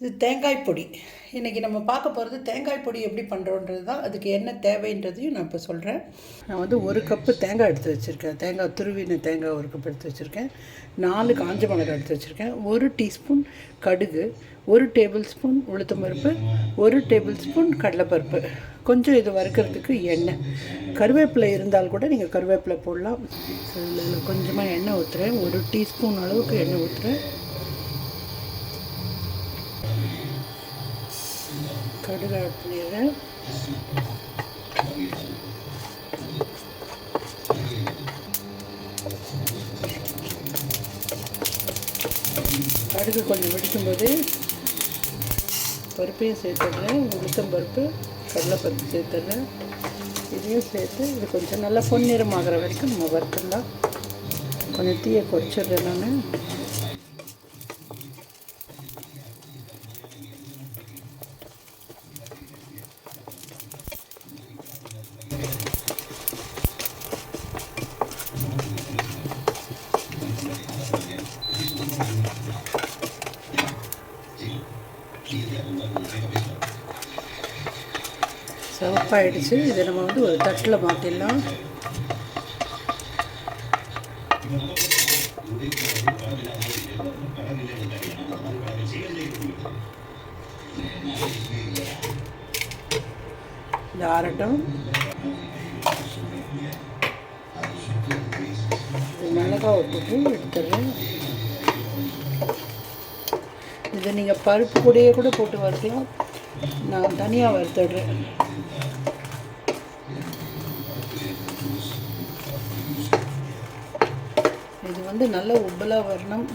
இது தேங்காய் பொடி. இன்றைக்கி நம்ம பார்க்க போகிறது தேங்காய் பொடி எப்படி பண்ணுறோன்றது தான். அதுக்கு என்ன தேவைன்றதையும் நான் இப்போ சொல்கிறேன் நான் வந்து ஒரு கப்பு தேங்காய் எடுத்து வச்சுருக்கேன். தேங்காய் துருவின தேங்காய் ஒரு கப் எடுத்து வச்சுருக்கேன். நாலு காஞ்ச மிளகாய் எடுத்து வச்சுருக்கேன். ஒரு டீஸ்பூன் கடுகு ஒரு டேபிள் ஸ்பூன் உளுத்தம்பருப்பு ஒரு டேபிள் ஸ்பூன் கடலைப்பருப்பு. கொஞ்சம் இது வறுக்கிறதுக்கு எண்ணெய். கருவேப்பிலை இருந்தால் கூட நீங்கள் கருவேப்பிலை போடலாம். இதில் கொஞ்சமாக எண்ணெய் ஊற்றுறேன் ஒரு டீஸ்பூன் அளவுக்கு எண்ணெய் ஊற்றுறேன் கடுகு பண்ணிடுறேன் கடுகு கொஞ்சம் வெடிக்கும்போது பருப்பையும் சேர்த்துடுறேன். உளுத்தம் பருப்பு கடலைப்பருப்பு சேர்த்துடுறேன். இதையும் சேர்த்து இது கொஞ்சம் நல்லா பொன்னிறம் ஆகிற வரைக்கும் நம்ம வறுத்துடலாம் கொஞ்சம் தீயை குறைச்சிடுறேன் நான். சிவப்பாயிடுச்சு. இதை நம்ம வந்து ஒரு தட்டில் மாற்றிடலாம் இந்த ஆரட்டம் இது போட்டு எடுத்துடுறேன். இதை நீங்கள் பருப்பு கூடையே கூட போட்டு வரலாம் நான் தனியாக வறுத்துடுறேன் இது வந்து நல்ல உப்பலாக வரணும்.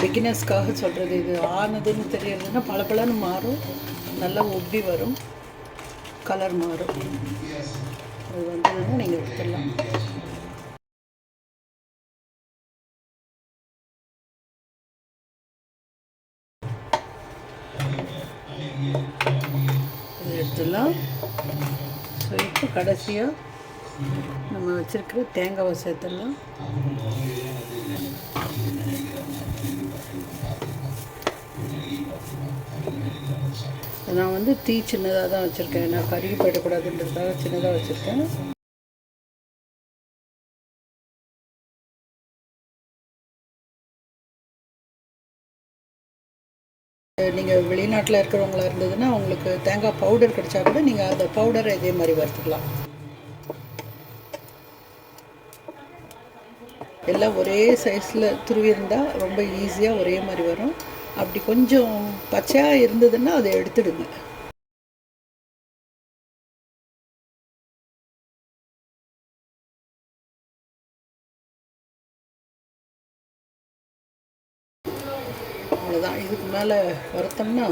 பிகினர்ஸ்க்காக சொல்கிறது இது ஆனதுன்னு தெரியறதுன்னா பளபளன்னு மாறும். நல்லா உப்பி வரும். கலர் மாறும். அது வந்ததுன்னா நீங்கள் எடுத்துடலாம். எடுத்துடலாம். ஸோ இப்போ கடைசியாக நம்ம வச்சுருக்கிற தேங்காவை சேர்த்துடலாம். நான் வந்து தீ சின்னதாக தான் வச்சுருக்கேன். நான் கருகி போயிடக்கூடாதுன்றதுக்காக சின்னதாக வச்சுருக்கேன். நீங்கள் வெளிநாட்டில் இருக்கிறவங்களா இருந்ததுன்னா உங்களுக்கு தேங்காய் பவுடர் கிடைச்சா கூட நீங்கள் அந்த பவுடரை இதே மாதிரி வறுத்துக்கலாம். எல்லாம் ஒரே சைஸில் துருவிருந்தால் ரொம்ப ஈஸியாக ஒரே மாதிரி வரும். அப்படி கொஞ்சம் பச்சையாக இருந்ததுன்னா அதை எடுத்துடுங்க. அவ்வளோதான் இதுக்கு மேலே வறுத்தோம்னா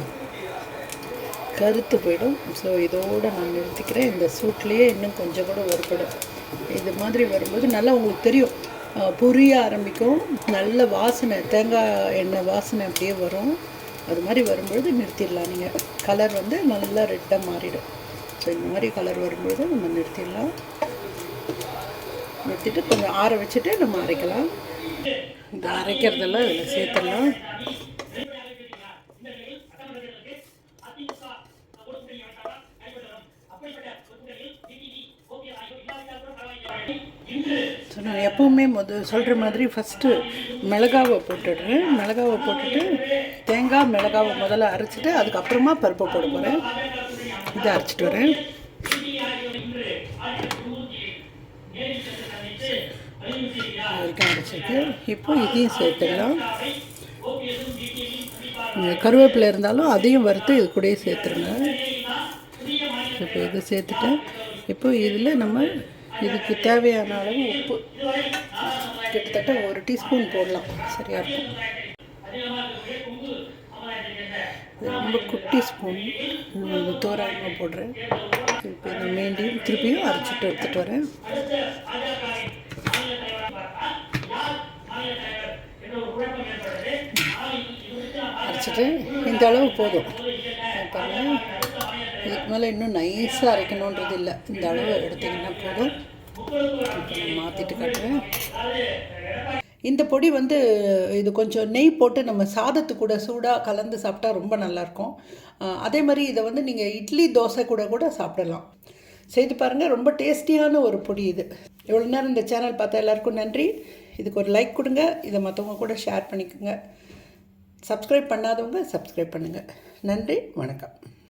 கருத்து போயிடும். ஸோ இதோடு நான் நிறுத்திக்கிறேன். இந்த சூட்லேயே இன்னும் கொஞ்சம் கூட வறுப்படும் இது மாதிரி வரும்போது நல்லா உங்களுக்கு தெரியும். புரிய ஆரம்பிக்கும். நல்ல வாசனை தேங்காய் எண்ணெய் வாசனை அப்படியே வரும். அது மாதிரி வரும்பொழுது நிறுத்திடலாம் நீங்கள் கலர் வந்து நல்லா ரெட்டாக மாறிடும். ஸோ இந்த மாதிரி கலர் வரும்பொழுது நம்ம நிறுத்திடலாம். நிறுத்திட்டு கொஞ்சம் ஆற வச்சுட்டு நம்ம அரைக்கலாம். இந்த அரைக்கிறதெல்லாம் இதில் சேர்த்துடலாம் ஸோ நான் எப்போவுமே முத சொல்கிற மாதிரி ஃபஸ்ட்டு மிளகாவை போட்டுடுறேன். மிளகாவை போட்டுட்டு தேங்காய் மிளகாவை முதல்ல அரைச்சிட்டு அதுக்கப்புறமா பருப்பை போட போகிறேன் இதை அரைச்சிட்டு வரேன். வரைக்கும் அரைச்சிட்டு இப்போ இதையும் சேர்த்துடலாம். கருவேப்பிலை இருந்தாலும் அதையும் வறுத்து இது கூடயே சேர்த்துருங்க. இப்போ இதை சேர்த்துட்டேன். இப்போ இதில் நம்ம இதுக்கு தேவையான அளவு உப்பு. கிட்டத்தட்ட ஒரு டீஸ்பூன் போடலாம். சரியாக இருக்கும். ரொம்ப குட்டி ஸ்பூன் தோராயமாக போடுறேன். திருப்பி இந்த மீண்டியும் திருப்பியும் அரைச்சிட்டு எடுத்துகிட்டு வரேன். அரைச்சிட்டு இந்த அளவு போதும். இதுக்கு மேலே இன்னும் நைஸாக அரைக்கணுன்றது இல்லை. இந்த அளவு எடுத்திங்கன்னா போதும். நான் மாற்றிட்டு காட்டுறேன். இந்த பொடி வந்து இது கொஞ்சம் நெய் போட்டு நம்ம சாதத்து கூட சூடாக கலந்து சாப்பிட்டா ரொம்ப நல்லாயிருக்கும். அதே மாதிரி இதை வந்து நீங்கள் இட்லி தோசை கூட கூட சாப்பிடலாம். செய்து பாருங்கள் ரொம்ப டேஸ்டியான ஒரு பொடி இது. இவ்வளோ நேரம் இந்த சேனல் பார்த்தா எல்லாருக்கும் நன்றி. இதுக்கு ஒரு லைக் கொடுங்க இதை மற்றவங்க கூட ஷேர் பண்ணிக்கோங்க. சப்ஸ்கிரைப் பண்ணாதவங்க சப்ஸ்கிரைப் பண்ணுங்கள் நன்றி வணக்கம்.